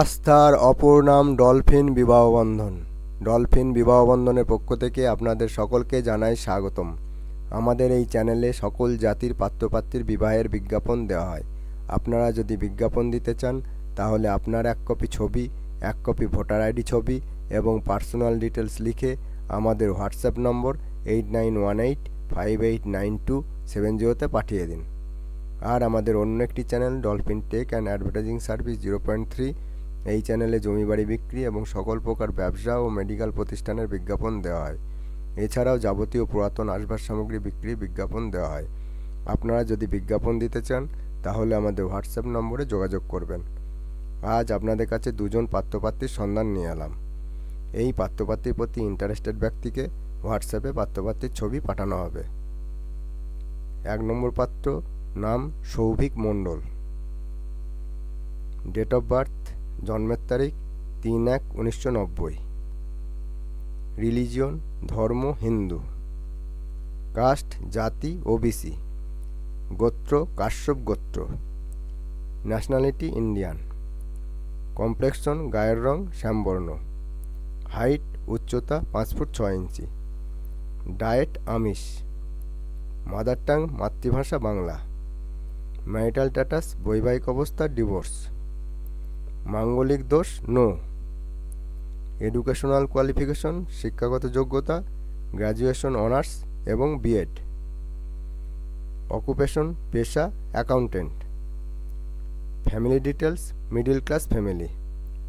আস্থার অপর নাম ডলফিন বিবাহবন্ধন ডলফিন বিবাহবন্ধনের পক্ষ থেকে আপনাদের সকলকে জানাই স্বাগতম। আমাদের এই চ্যানেলে সকল জাতির পাত্রপাত্রীর বিবাহের বিজ্ঞাপন দেওয়া হয়। আপনারা যদি বিজ্ঞাপন দিতে চান, তাহলে আপনার এক কপি ছবি, এক কপি ভোটার আইডি ছবি এবং পার্সোনাল ডিটেলস লিখে আমাদের WhatsApp number eight nine one eight five eight nine two seven জিরোতে পাঠিয়ে দিন। আর আমাদের অন্য একটি channel Dolphin Tech and advertising service zero point three এই চ্যানেলে জমি বাড়ি বিক্রি এবং সকল প্রকার ব্যবসা ও মেডিকেল প্রতিষ্ঠানের বিজ্ঞাপন দেওয়া হয়। এছাড়াও যাবতীয় পুরাতন আসবাব সামগ্রী বিক্রি বিজ্ঞাপন দেওয়া হয়। আপনারা যদি বিজ্ঞাপন দিতে চান, তাহলে আমাদের হোয়াটসঅ্যাপ নম্বরে যোগাযোগ করবেন। আজ আপনাদের কাছে দুজন পাত্রপাত্রীর সন্ধান নিয়ে এলাম। এই পাত্রপাত্রীর প্রতি ইন্টারেস্টেড ব্যক্তিকে হোয়াটসঅ্যাপে পাত্রপাত্রীর ছবি পাঠানো হবে। এক নম্বর পাত্র, নাম Souvik Mondal. Date of birth জন্মের তারিখ তিন এক উনিশশো নব্বই। রিলিজিয়ন, ধর্ম, হিন্দু। কাস্ট, জাতি, ওবিসি। গোত্র, কাশ্যপ গোত্র। Nationality, Indian. কমপ্লেক্সন, গায়ের রং, শ্যামবর্ণ। হাইট, উচ্চতা, পাঁচ ফুট ছয় ইঞ্চি। ডায়েট, আমিষ। মাদার টাং, মাতৃভাষা, বাংলা। ম্যারিটাল স্ট্যাটাস বৈবাহিক অবস্থা, ডিভোর্স। মাঙ্গলিক দোষ? নো এডুকেশনাল কোয়ালিফিকেশন শিক্ষাগত যোগ্যতা গ্র্যাজুয়েশন অনার্স এবং বিএড অকুপেশন পেশা accountant family details middle class family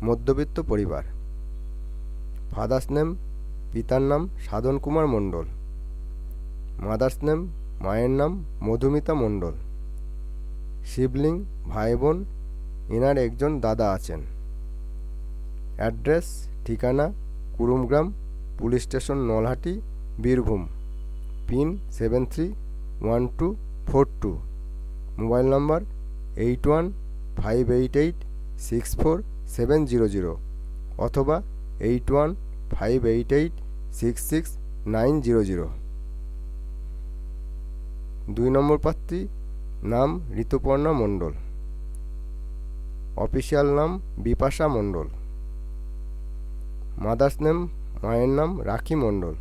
মধ্যবিত্ত পরিবার. ফাদার্স নেম পিতার নাম, সাধন কুমার মণ্ডল. মাদার্স নেম মায়ের নাম, মধুমিতা মণ্ডল. শিবলিং ভাই বোন এনার একজন দাদা আছেন। অ্যাড্রেস, ঠিকানা, Kurumgram, police station Nalhati, Birbhum. Pin seven three one two four two. Mobile number eight one five eight eight six four seven zero zero অথবা eight one five eight eight six six nine zero zero. দুই number পাত্রী নাম ঋতুপর্ণা মণ্ডল। Official নাম বিপাশা মণ্ডল। Mother's name মায়ের নাম রাখি মণ্ডল।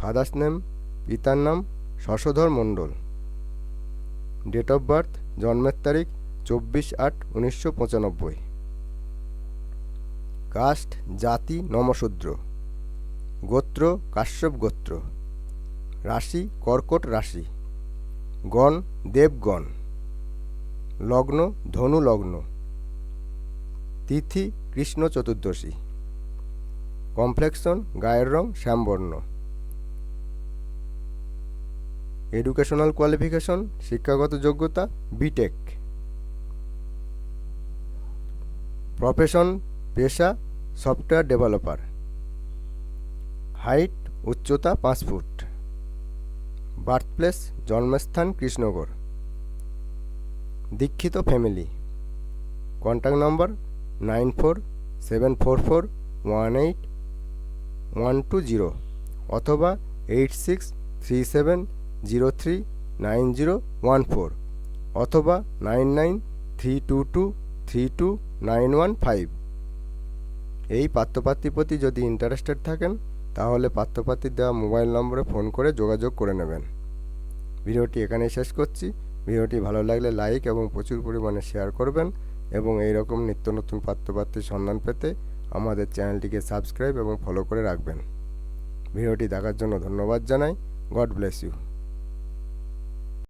Father's name পিতার নাম Shashadhar Mondal. Date of birth, জন্মের তারিখ চব্বিশ আট উনিশশো পঁচানব্বই। কাস্ট, জাতি, নমশূদ্র। গোত্র, কাশ্যপ গোত্র। রাশি, কর্কট রাশি। গণ, দেবগণ। লগ্ন ধনু লগ্ন তিথি, কৃষ্ণ চতুর্দশী। কমপ্লেক্সন, গায়ের রং, শ্যামবর্ণ। এডুকেশনাল কোয়ালিফিকেশন, শিক্ষাগত যোগ্যতা বিটেক প্রফেশন, পেশা, সফটওয়্যার ডেভেলপার। হাইট, উচ্চতা, পাঁচ ফুট। বার্থপ্লেস, জন্মস্থান কৃষ্ণগর দীক্ষিত family. Contact number nine four seven four four one eight one two zero অথবা eight six three seven zero three nine zero one four অথবা nine nine three two two three two nine one five. এই পাত্রপাত্রীর প্রতি যদি interested থাকেন, তাহলে পাত্রপাত্রীর দেওয়া mobile নম্বরে ফোন করে যোগাযোগ করে নেবেন। ভিডিওটি এখানেই শেষ করছি। ভিডিওটি ভালো লাগলে লাইক এবং প্রচুর পরিমাণে শেয়ার করবেন এবং এই রকম নিত্য নতুন পাত্রপাত্রীর সন্ধান পেতে আমাদের চ্যানেলটিকে সাবস্ক্রাইব এবং ফলো করে রাখবেন। ভিডিওটি দেখার জন্য ধন্যবাদ জানাই। God bless you.